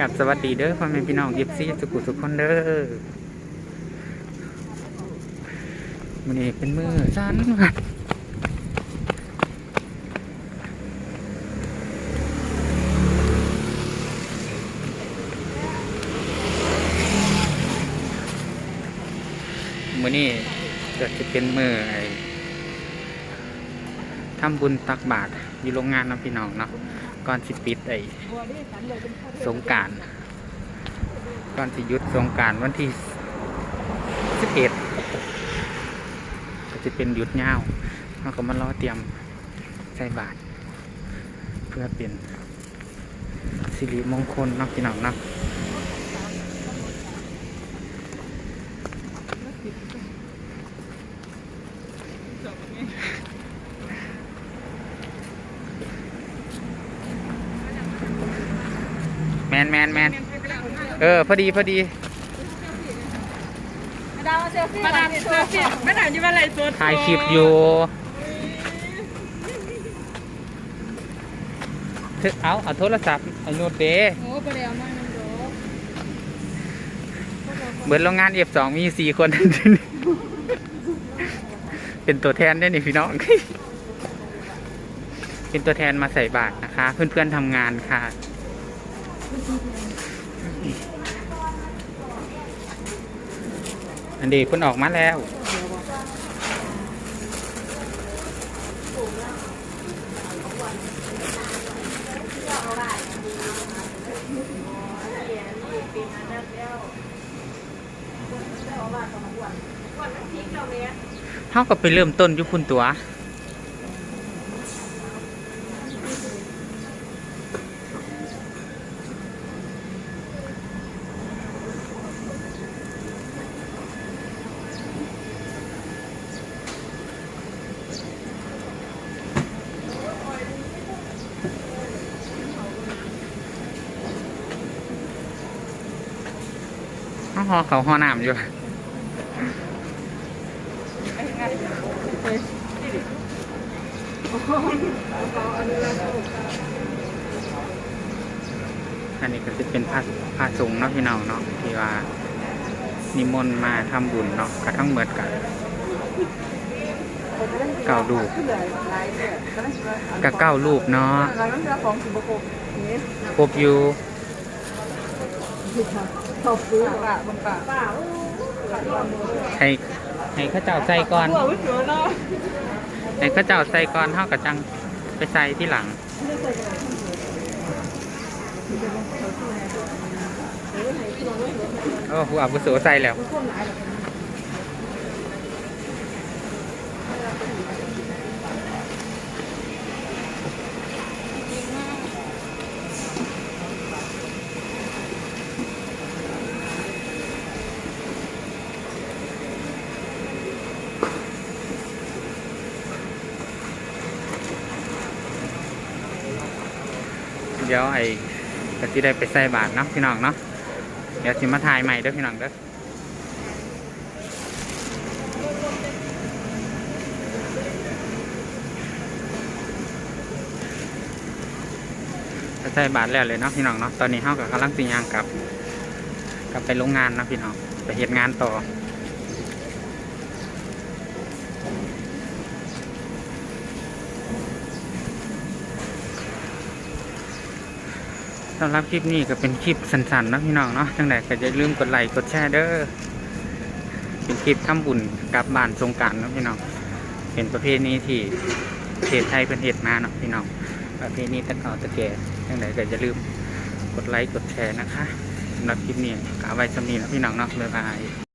กับสวัสดีเด้อพ่อแม่พี่น้องยิบซี่สุกุสุคนเด้อมันนี้เป็นมือสันครับมือนี้ก็จะเป็นมือไอ้ทำบุญตักบาตรอยู่โรงงานนะพี่น้องเนาะ ก่อนสิปิดไอ้สงการก่อนสิยุดสงการวันที่สิบเอ็ดก็จะเป็นหยุดยาวเราก็มารอเตรียมใส่บาทเพื่อเป็นสิริมงคลนักพี่น้องเนา นแมนแมนเออพอดีพอดีมาดามเซลฟี่มาดามเซอร์ฟี่มาดามอยู่มาไหนตัวถ่ายคลิปอยู่เธอเอาเอาโทรศัพท์เอาโน้ตเดโอ้ไปแล้วมาน้ำโดเหมือนโรงงาน F2 มีสี่คน เป็นตัวแทนได้นี่พี่น้อง เป็นตัวแทนมาใส่บาตรนะคะ เพื่อนๆทำงานค่ะ อันดีคุณออกมาแล้วเขาก็ไปเริ่มต้นยุคุณตัว เขาหอเขาหอน้ำอยู่อันนี้ก็จะเป็นพระพระสงเนาะพี่น้องเนาะที่ว่านิมนต์มาทำบุญเนาะกระทั้งเมิดกันเก้าลูกกับเก้าลูกเนาะขอบครบอยู่ ขอบคุณป่ะบังป่ะป่าให้ให้เข้าเจ้าใส่ก่อนตัววิสุเนาะให้เข้าเจ้าใส่ก่อนเท่ากับจังไปใส่ที่หลังโอ้ผู้อาวุโสใส่แล้ว ดี๋ยวไอ้ก็ที่ได้ไปใส่บาทเนาะพี่น้องเนาะเดี๋ยวสิมาถ่ายใหม่เด้อพี่น้องเด้อใส่บาทแล้วเลยเนาะพี่น้องเนาะตอนนี้เฮากับกำลังสิยางกลับกลับไปโรงงานเนาะพี่น้องไปเฮ็ดงานต่อ สำหรับคลิปนี้ก็เป็นคลิปสั้นๆนะพี่น้องเนาะจังใดก็อย่าลืมกดไลค์กดแชร์เด้อเป็นคลิปทำบุญกลับบ้านสงกรารนาะพี่น้องเป็นประเภทนี้ที่ประเทศไทยเป็นเห็ดมาเนาะพี่น้องประเภทนี้ตะเก่าตะแก่จังใดก็อย่าลืมกดไลค์กดแชร์นะคะสำหรับคลิปนี้ก็เอาไว้สำนีนะพี่น้องเนาะบ๊ายบาย